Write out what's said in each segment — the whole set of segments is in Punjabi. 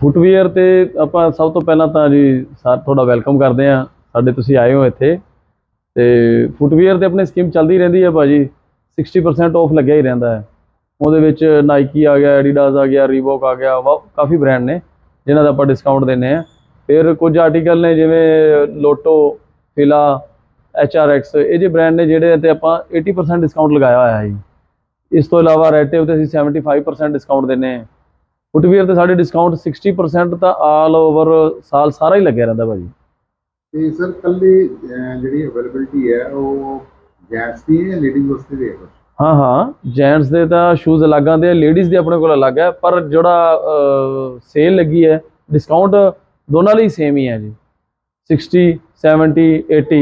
ਫੁੱਟਵੀਅਰ ਤੇ ਆਪਾਂ ਸਭ ਤੋਂ ਪਹਿਲਾਂ ਤਾਂ ਜੀ ਸਰ ਤੁਹਾਡਾ ਵੈਲਕਮ ਕਰਦੇ ਆ ਸਾਡੇ ਤੁਸੀਂ ਆਏ ਹੋ ਇੱਥੇ। ਤੇ ਫੁੱਟਵੀਅਰ ਤੇ ਆਪਣੀ ਸਕੀਮ ਚੱਲਦੀ ਰਹਿੰਦੀ ਹੈ ਭਾਜੀ। 60% ਆਫ ਲੱਗਿਆ ਹੀ ਰਹਿੰਦਾ ਹੈ। ਉਹਦੇ ਵਿੱਚ ਨਾਈਕੀ ਆ ਗਿਆ ਐਡੀਡਾਸ ਆ ਗਿਆ ਰੀਬੋਕ ਆ ਗਿਆ ਵਾ- ਕਾਫੀ ਬ੍ਰਾਂਡ ਨੇ, ਜਿਨ੍ਹਾਂ ਦਾ ਆਪਾਂ ਡਿਸਕਾਊਂਟ ਦਿੰਨੇ ਆ ਫਿਰ ਕੁਝ ਆਰਟੀਕਲ ਨੇ ਜਿਵੇਂ ਲੋਟੋ ਫਿਲਾ ਐਚਆਰਐਕਸ ਇਹ ਜਿਹੇ ਬ੍ਰਾਂਡ ਨੇ ਜਿਹੜੇ ਤੇ ਆਪਾਂ 80% ਡਿਸਕਾਊਂਟ ਲਗਾਇਆ ਹੋਇਆ ਹੈ ਜੀ। ਇਸ ਤੋਂ ਇਲਾਵਾ ਰੈਟਿਵ ਤੇ ਅਸੀਂ 75% ਡਿਸਕਾਊਂਟ ਦਿੰਨੇ ਆ ਫੁੱਟਵੀਅਰ ਤੇ ਸਾਡੇ ਡਿਸਕਾਊਂਟ 60% ਤਾਂ ਆਲ ਓਵਰ ਸਾਲ ਸਾਰਾ ਹੀ ਲੱਗਿਆ ਰਹਿੰਦਾ ਭਾਜੀ। ਤੇ ਸਰ ਕੱਲੀ ਜਿਹੜੀ ਅਵੇਲੇਬਿਲਟੀ ਹੈ ਉਹ ਜੈਂਟਸ ਦੀ ਹੈ ਲੇਡੀਜ਼ ਵਾਸਤੇ ਵੀ ਹੈ? ਹਾਂ ਹਾਂ ਜੈਂਟਸ ਦੇ ਤਾਂ ਸ਼ੂਜ਼ ਅਲੱਗ ਆਉਂਦੇ ਆ ਲੇਡੀਜ਼ ਦੇ ਆਪਣੇ ਕੋਲ ਅਲੱਗ ਹੈ ਪਰ ਜਿਹੜਾ ਸੇਲ ਲੱਗੀ ਹੈ ਡਿਸਕਾਊਂਟ ਦੋਨਾਂ ਲਈ ਸੇਮ ਹੀ ਹੈ ਜੀ। 60 70 80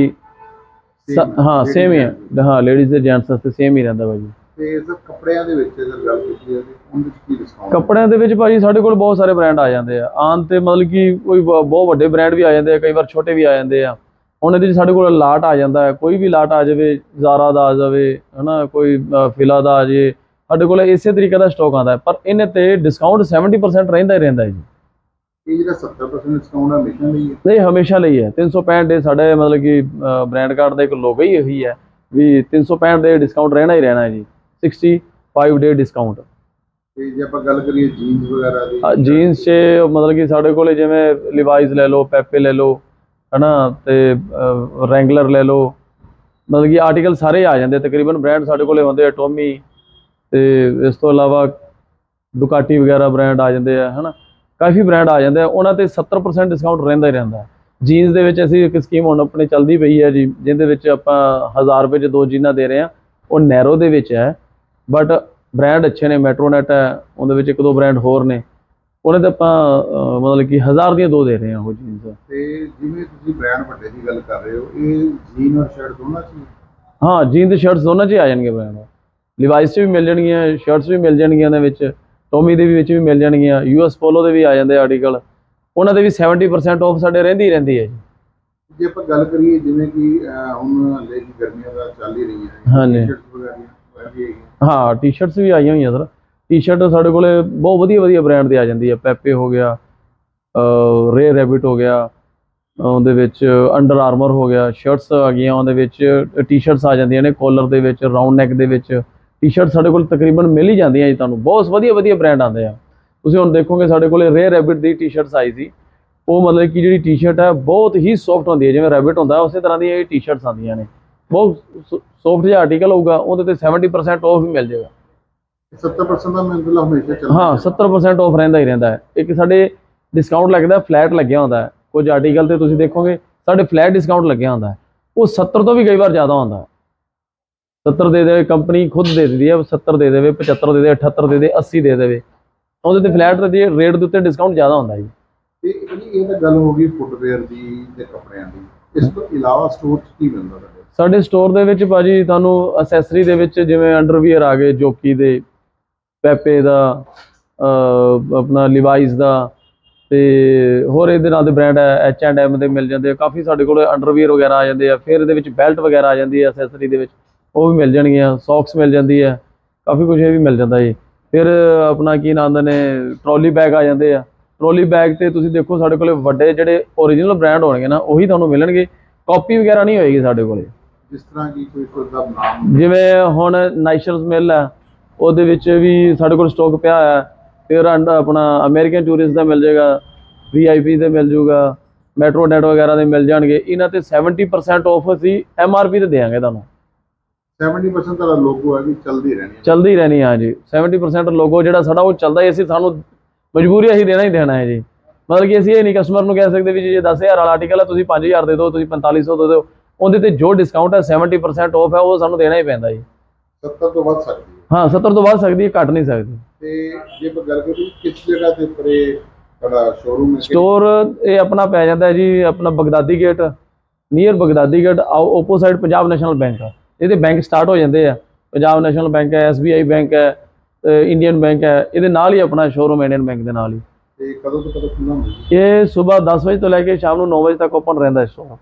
ਸ- Same, ਹਾਂ ਸੇਮ ਹੀ। ਹੈ ਹਾਂ ਲੇਡੀਜ਼ ਤੇ ਜੈਂਟਸ ਵਾਸਤੇ ਸੇਮ ਹੀ ਰਹਿੰਦਾ ਭਾਜੀ। ਤੇ ਸਰ ਕੱਪੜਿਆਂ ਦੇ ਵਿੱਚ ਅਗਰ ਗੱਲ ਕੀਤੀ ਜਾਵੇ ਉਹਦੇ ਵਿੱਚ ਕੀ ਡਿਸਕਾਊਂਟ ਕੱਪੜਿਆਂ ਦੇ ਵਿੱਚ ਭਾਜੀ ਸਾਡੇ ਕੋਲ ਬਹੁਤ ਸਾਰੇ ਬ੍ਰਾਂਡ ਆ ਜਾਂਦੇ ਆ। ਆਨ ਤੇ ਮਤਲਬ ਕਿ ਕੋਈ ਬਹੁਤ ਵੱਡੇ ਬ੍ਰਾਂਡ ਵੀ ਆ ਜਾਂਦੇ ਆ ਕਈ ਵਾਰ ਛੋਟੇ ਵੀ ਆ ਜਾਂਦੇ ਆ। ਹੁਣ ਇਹਦੇ ਵਿੱਚ ਸਾਡੇ ਕੋਲ ਲਾਟ ਆ ਜਾਂਦਾ ਹੈ। ਕੋਈ ਵੀ ਲਾਟ ਆ ਜਾਵੇ ਜ਼ਾਰਾ ਦਾ ਆ ਜਾਵੇ ਹਨਾ ਕੋਈ ਫਿਲਾ ਦਾ ਆ ਜੇ ਸਾਡੇ ਕੋਲ ਇਸੇ ਤਰੀਕੇ ਦਾ ਸਟਾਕ ਆਉਂਦਾ ਹੈ। ਪਰ ਇਹਨੇ ਤੇ ਡਿਸਕਾਊਂਟ 70% ਰਹਿੰਦਾ ਹੀ ਰਹਿੰਦਾ ਹੈ ਜੀ। ਇਹ ਜਿਹੜਾ 70% ਡਿਸਕਾਊਂਟ ਹੈ ਹਮੇਸ਼ਾ ਲਈ ਹੈ? ਨਹੀਂ ਹਮੇਸ਼ਾ ਲਈ ਹੈ। 365 ਡੇ ਸਾਡੇ ਮਤਲਬ ਕਿ ਬ੍ਰਾਂਡ ਕਾਰਡ ਦਾ ਇੱਕ ਲੋਗੋ ਹੀ। ਇਹੀ ਹੈ ਵੀ 365 ਡੇ ਡਿਸਕਾਊਂਟ ਰਹਿਣਾ ਹੀ ਰਹਿਣਾ ਹੈ ਜੀ। 65 ਡੇ ਡਿਸਕਾਊਂਟ ਤੇ ਜੇ ਆਪਾਂ ਗੱਲ ਕਰੀਏ ਜੀਨਸ ਵਗੈਰਾ ਦੀ ਜੀਨਸ 'ਚ ਮਤਲਬ ਕਿ ਸਾਡੇ ਕੋਲੇ ਜਿਵੇਂ ਲਿਵਾਈਜ਼ ਲੈ ਲਓ ਪੈਪੇ ਲੈ ਲਓ ਹਨਾ ਤੇ ਰੈਂਗਲਰ ਲੈ ਲਓ ਮਤਲਬ ਕਿ ਆਰਟੀਕਲ ਸਾਰੇ ਆ ਜਾਂਦੇ ਤਕਰੀਬਨ ਬ੍ਰਾਂਡ ਸਾਡੇ ਕੋਲੇ ਹੁੰਦੇ ਆ ਟੋਮੀ ਤੇ ਇਸ ਤੋਂ ਇਲਾਵਾ ਡੁਕਾਟੀ ਵਗੈਰਾ ਬ੍ਰਾਂਡ ਆ ਜਾਂਦੇ ਆ ਹਨਾ। ਕਾਫੀ ਬ੍ਰਾਂਡ ਆ ਜਾਂਦੇ ਆ। ਉਹਨਾਂ ਤੇ 70% ਡਿਸਕਾਊਂਟ ਰਹਿੰਦਾ ਹੀ ਰਹਿੰਦਾ। ਜੀਨਸ ਦੇ ਵਿੱਚ ਅਸੀਂ ਇੱਕ ਸਕੀਮ ਹੁਣ ਆਪਣੀ ਚੱਲਦੀ ਪਈ ਹੈ ਜੀ ਜਿਹਦੇ ਵਿੱਚ ਆਪਾਂ 1000 ਰੁਪਏ 'ਚ ਦੋ ਜੀਨਾਂ ਦੇ ਰਹੇ ਆ ਉਹ ਨੈਰੋ ਦੇ ਵਿੱਚ ਹੈ। ਬਟ ਬ੍ਰਾਂਡ ਅੱਛੇ ਨੇ ਮੈਟਰੋਨੈਟ ਹੈ ਉਹਦੇ ਵਿੱਚ ਇੱਕ ਦੋ ਬ੍ਰਾਂਡ ਹੋਰ ਨੇ। ਉਹਨੇ ਤੇ ਆਪਾਂ ਮਤਲਬ ਕਿ 1000 ਦੀਆਂ ਦੋ ਦੇ ਰਹੇ ਹਾਂ ਉਹ ਜੀਨਸ ਤੇ ਜਿਵੇਂ ਤੁਸੀਂ ਬ੍ਰਾਂਡ ਵੱਡੇ ਦੀ ਗੱਲ ਕਰ ਰਹੇ ਹੋ ਇਹ ਜੀਨ ਔਰ ਸ਼ਰਟ ਦੋਨਾਂ ਚ ਹੀ ਜੀਨ ਤੇ ਸ਼ਰਟਸ ਦੋਨਾਂ 'ਚ ਆ ਜਾਣਗੇ ਬ੍ਰਾਂਡ ਲਿਵਾਈਸ ਵੀ ਮਿਲ ਜਾਣਗੀਆਂ ਸ਼ਰਟਸ ਵੀ ਮਿਲ ਜਾਣਗੀਆਂ ਉਹਦੇ ਵਿੱਚ ਟੋਮੀ ਦੇ ਵੀ ਵਿੱਚ ਵੀ ਮਿਲ ਜਾਣਗੀਆਂ ਯੂਐਸ ਪੋਲੋ ਦੇ ਵੀ ਆ ਜਾਂਦੇ ਆਰਟੀਕਲ ਉਹਨਾਂ ਦੇ ਵੀ 70% ਆਫ ਸਾਡੇ ਰਹਿੰਦੀ ਰਹਿੰਦੀ ਹੈ ਜੀ। ਜੇ ਆਪਾਂ ਗੱਲ ਕਰੀਏ ਜਿਵੇਂ ਕਿ ਹੁਣ ਹਲੇ ਗਰਮੀਆਂ ਦਾ ਚੱਲ ਹੀ ਰਹੀਆਂ ਹਾਂਜੀ। ਟੀ-ਸ਼ਰਟਸ ਵਗੈਰਾ। ਹਾਂ ਟੀ-ਸ਼ਰਟਸ ਵੀ ਆਈਆਂ ਹੋਈਆਂ ਸਰ। ਟੀ-ਸ਼ਰਟ ਸਾਡੇ ਕੋਲੇ ਬਹੁਤ ਵਧੀਆ ਵਧੀਆ ਬ੍ਰਾਂਡ ਦੀ ਆ ਜਾਂਦੀ ਹੈ। ਪੈਪੇ ਹੋ ਗਿਆ ਰੇ ਰੈਬਿਟ ਹੋ ਗਿਆ, ਉਹਦੇ ਵਿੱਚ ਅੰਡਰ ਆਰਮਰ ਹੋ ਗਿਆ ਸ਼ਰਟਸ ਆ ਗਈਆਂ, ਉਹਦੇ ਵਿੱਚ ਟੀ-ਸ਼ਰਟਸ ਆ ਜਾਂਦੀਆਂ ਨੇ ਕੋਲਰ ਦੇ ਵਿੱਚ ਰਾਉਂਡ ਨੈਕ ਦੇ ਵਿੱਚ। ਟੀ-ਸ਼ਰਟ ਸਾਡੇ ਕੋਲ ਤਕਰੀਬਨ ਮਿਲ ਹੀ ਜਾਂਦੀਆਂ ਜੀ ਤੁਹਾਨੂੰ। ਬਹੁਤ ਵਧੀਆ ਵਧੀਆ ਬ੍ਰਾਂਡ ਆਉਂਦੇ ਆ। ਤੁਸੀਂ ਹੁਣ ਦੇਖੋਗੇ ਸਾਡੇ ਕੋਲੇ ਰੇ ਰੈਬਿਟ ਦੀ ਟੀ-ਸ਼ਰਟਸ ਆਈ ਸੀ। ਉਹ ਮਤਲਬ ਕਿ ਜਿਹੜੀ ਟੀ-ਸ਼ਰਟ ਹੈ, ਬਹੁਤ ਹੀ ਸੌਫਟ ਹੁੰਦੀ ਹੈ। ਜਿਵੇਂ ਰੈਬਿਟ ਹੁੰਦਾ, ਉਸੇ ਤਰ੍ਹਾਂ ਦੀਆਂ ਇਹ ਟੀ-ਸ਼ਰਟਸ ਆਉਂਦੀਆਂ ਨੇ। ਬਹੁਤ ਸੌਫਟ ਜਿਹਾ ਆਰਟੀਕਲ ਹੋਊਗਾ ਉਹਦੇ ਤੇ 70% ਆਫ ਵੀ ਮਿਲ ਜਾਏਗਾ। 70% ਦਾ ਹਮੇਸ਼ਾ ਚੱਲਦਾ ਹਾਂ 70% ਆਫ ਰਹਿੰਦਾ ਹੀ ਰਹਿੰਦਾ ਹੈ। ਇੱਕ ਸਾਡੇ ਡਿਸਕਾਊਂਟ ਲੱਗਦਾ ਫਲੈਟ ਲੱਗਿਆ ਹੁੰਦਾ ਹੈ। ਕੁਝ ਆਰਟੀਕਲ ਤੇ ਤੁਸੀਂ ਦੇਖੋਗੇ ਸਾਡੇ ਫਲੈਟ ਡਿਸਕਾਊਂਟ ਲੱਗਿਆ ਹੁੰਦਾ ਹੈ। ਉਹ 70 ਤੋਂ ਵੀ ਕਈ ਵਾਰ ਜ਼ਿਆਦਾ ਹੁੰਦਾ ਹੈ। 70 ਦੇ ਦੇਵੇ ਕੰਪਨੀ ਖੁਦ ਦੇ ਦਿੰਦੀ ਹੈ 70 ਦੇ ਦੇਵੇ 75 ਦੇ ਦੇ 78 ਦੇ ਦੇ 80 ਦੇ ਦੇਵੇ। ਉਹਦੇ ਤੇ ਫਲੈਟ ਦੇ ਰੇਟ ਦੇ ਉੱਤੇ ਡਿਸਕਾਊਂਟ ਜ਼ਿਆਦਾ ਹੁੰਦਾ ਜੀ। ਤੇ ਇਹ ਤਾਂ ਗੱਲ ਹੋ ਗਈ ਫੁੱਟਵੇਅਰ ਦੀ ਤੇ ਕੱਪੜਿਆਂ ਦੀ। ਇਸ ਤੋਂ ਇਲਾਵਾ ਸਟੋਰ 'ਚ ਕੀ ਮਿਲਦਾ? ਸਾਡੇ ਸਟੋਰ ਦੇ ਵਿੱਚ ਭਾਜੀ ਤੁਹਾਨੂੰ ਅਸੈਸਰੀ ਦੇ ਵਿੱਚ ਜਿਵੇਂ ਅੰਡਰਵੀਅਰ ਆ ਗਏ, ਜੋਕੀ ਦੇ ਪੈਪੇ ਦਾ ਆਪਣਾ ਲਿਵਾਈਜ਼ ਦਾ ਤੇ ਹੋਰ ਇਹਦੇ ਨਾਲ ਦੇ ਬ੍ਰਾਂਡ ਹੈ ਐਚ ਐਂਡ ਐਮ ਦੇ ਮਿਲ ਜਾਂਦੇ ਆ। ਕਾਫੀ ਸਾਡੇ ਕੋਲ ਅੰਡਰਵੀਅਰ ਵਗੈਰਾ ਆ ਜਾਂਦੇ ਆ। ਫਿਰ ਇਹਦੇ ਵਿੱਚ ਬੈਲਟ ਵਗੈਰਾ ਆ ਜਾਂਦੀ ਹੈ ਅਸੈਸਰੀ ਦੇ ਵਿੱਚ। ਉਹ ਵੀ ਮਿਲ ਜਾਣਗੀਆਂ ਸੌਕਸ ਮਿਲ ਜਾਂਦੀ ਹੈ ਕਾਫੀ ਕੁਝ ਇਹ ਵੀ ਮਿਲ ਜਾਂਦਾ ਜੀ। ਫਿਰ ਆਪਣਾ ਕੀ ਨਾਮ ਨੇ ਟਰੋਲੀ ਬੈਗ ਆ ਜਾਂਦੇ ਆ। ਟਰੋਲੀ ਬੈਗ ਤੇ ਤੁਸੀਂ ਦੇਖੋ ਸਾਡੇ ਕੋਲੇ ਵੱਡੇ ਜਿਹੜੇ ਓਰੀਜਨਲ ਬ੍ਰਾਂਡ ਹੋਣਗੇ ਨਾ, ਉਹੀ ਤੁਹਾਨੂੰ ਮਿਲਣਗੇ। ਕਾਪੀ ਵਗੈਰਾ ਨਹੀਂ ਹੋਏਗੀ ਸਾਡੇ ਕੋਲੇ। ਜਿਸ ਤਰ੍ਹਾਂ ਕਿ ਕੋਈ ਕੋਈ ਦਾ ਨਾਮ? ਜਿਵੇਂ ਹੁਣ ਨਾਈਸ਼ਰਸ ਮਿਲ ਹੈ ਉਹਦੇ ਵਿੱਚ ਵੀ ਸਾਡੇ ਕੋਲ ਸਟਾਕ ਪਿਆ ਹੈ। ਫਿਰ ਆਪਣਾ ਅਮਰੀਕਨ ਟੂਰਿਸਟ ਦਾ ਮਿਲ ਜਾਏਗਾ ਵੀਆਈਪੀ ਦੇ ਮਿਲ ਜੂਗਾ ਮੈਟਰੋ ਨੈਟ ਵਗੈਰਾ ਦੇ ਮਿਲ ਜਾਣਗੇ। ਇਹਨਾਂ ਤੇ 70% ਆਫ ਅਸੀਂ ਐਮਆਰਪੀ ਤੇ ਦੇਵਾਂਗੇ ਤੁਹਾਨੂੰ। 70% ਦਾ ਲੋਗੋ ਹੈ ਕਿ ਚੱਲਦੀ ਰਹਿਣੀ ਹੈ। ਚੱਲਦੀ ਰਹਿਣੀ ਆ ਜੀ 70% ਲੋਗੋ ਜਿਹੜਾ ਸਾਡਾ ਉਹ ਚੱਲਦਾ ਹੀ ਅਸੀਂ ਸਾਨੂੰ ਮਜਬੂਰੀ ਅਸੀਂ ਦੇਣਾ ਹੀ ਦੇਣਾ ਹੈ ਜੀ। ਮਤਲਬ ਕਿ ਅਸੀਂ ਇਹ ਨਹੀਂ ਕਸਟਮਰ ਨੂੰ ਕਹਿ ਸਕਦੇ ਵੀ ਜੀ ਜੇ 10000 ਵਾਲਾ ਆਰਟੀਕਲ ਹੈ ਤੁਸੀਂ 5000 ਦੇ ਦਿਓ ਤੁਸੀਂ 4500 ਦੇ ਦਿਓ। ਉਹਦੇ ਤੇ ਜੋ ਡਿਸਕਾਊਂਟ ਹੈ 70% ਆਫ ਹੈ ਉਹ ਸਾਨੂੰ ਦੇਣਾ ਹੀ ਪੈਂਦਾ ਜੀ। 70 ਤੋਂ ਵੱਧ ਸਕਦੀ ਹੈ। ਹਾਂ 70 ਤੋਂ ਵੱਧ ਸਕਦੀ ਹੈ ਘੱਟ ਨਹੀਂ ਸਕਦੀ। ਤੇ ਜੇ ਆਪਾਂ ਗੱਲ ਕਰੀਏ ਕਿਸ ਜਗ੍ਹਾ ਤੇ ਉੱਪਰ ਇਹ ਤੁਹਾਡਾ ਸ਼ੋਰੂਮ ਹੈ ਸਟੋਰ ਇਹ ਆਪਣਾ ਪੈ ਜਾਂਦਾ ਹੈ ਜੀ ਆਪਣਾ Baghdadi gate near Baghdadi gate opposite Punjab National Bank ਆ। ਇਹਦੇ ਬੈਂਕ ਸਟਾਰਟ ਹੋ ਜਾਂਦੇ ਆ। ਪੰਜਾਬ ਨੈਸ਼ਨਲ ਬੈਂਕ ਹੈ ਐਸਬੀਆਈ ਬੈਂਕ ਹੈ ਇੰਡੀਅਨ ਬੈਂਕ ਹੈ ਇਹਦੇ ਨਾਲ ਹੀ ਆਪਣਾ ਸ਼ੋਰੂਮ ਇੰਡੀਅਨ ਬੈਂਕ ਦੇ ਨਾਲ ਹੀ। ਤੇ ਕਦੋਂ ਤੋਂ ਕਦੋਂ ਖੁੱਲ੍ਹਾ ਹੁੰਦਾ ਇਹ ਸਵੇਰ 10 ਵਜੇ ਤੋਂ ਲੈ ਕੇ ਸ਼ਾਮ ਨੂੰ 9 ਵਜੇ ਤੱਕ ਓਪਨ ਰਹਿੰਦਾ ਹੈ ਆਪਣਾ।